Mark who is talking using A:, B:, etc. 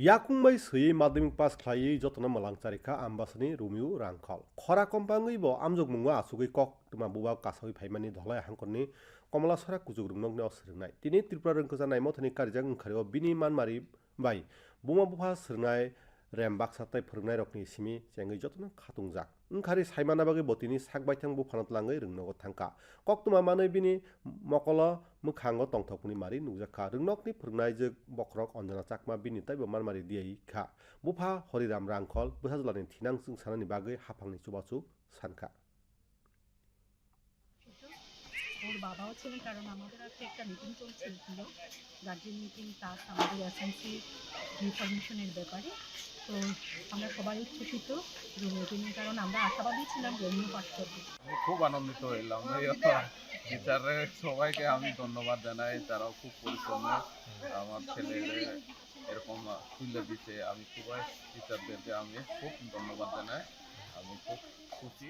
A: याकुंबाई सयै माध्यमिक पास खायै जतन मलांचारिखा आम्बासनि रुमिउ रांखल खरा कम्पाङै ब आमजोग मुङा आसुगै कक तुमा बुबा कासावै फाइमानि धलाय हांखननि कमलासरा कुजुग रुमनगनि असोरोंनाय दिनै त्रिपुरा रोंखो जानाय मथनि कार्जां ओंखारो बिनि मानमारि बाय बुमा बुफा सोरनाय 렘박사타의 포르나이 럭니 심이 쟁의 저트는 카둥작 응카리 사이마나박의 버티니 삭바이탕부 파나틀랑의 릉너고 탄가 꺽두마만의 비니 먹걸러 무강거 똥터군이 말이 누자카 릉넉니 포르나이 즉 먹럭 언제나 짝마 비니 따이 범만 말이 디에이카 무파 허리람 랑컬 무사줄라니 티낭 승산하니 박의 하팡니 쭈바쭈 산카
B: ওর বাবাও ছিলেন কারণ আমাদের আজকে একটা মিটিং চলছিল গার্জেন মিটিং তার আমাদের অ্যাসেন্সি রিফরমেশনের ব্যাপারে তো আমরা সবাই উচ্ছ্বসিত রোমিও কারণ আমরা আশাবাদী ছিলাম রোমিও পাঠ করবে।
C: খুব আনন্দিত হইলাম। টিচারে সবাইকে আমি ধন্যবাদ জানাই। তারাও খুব পরিশ্রমে। আমার ছেলে এরকম তুলে দিচ্ছে আমি খুবই টিচারদেরকে আমি খুব ধন্যবাদ জানাই। আমি খুব খুশি।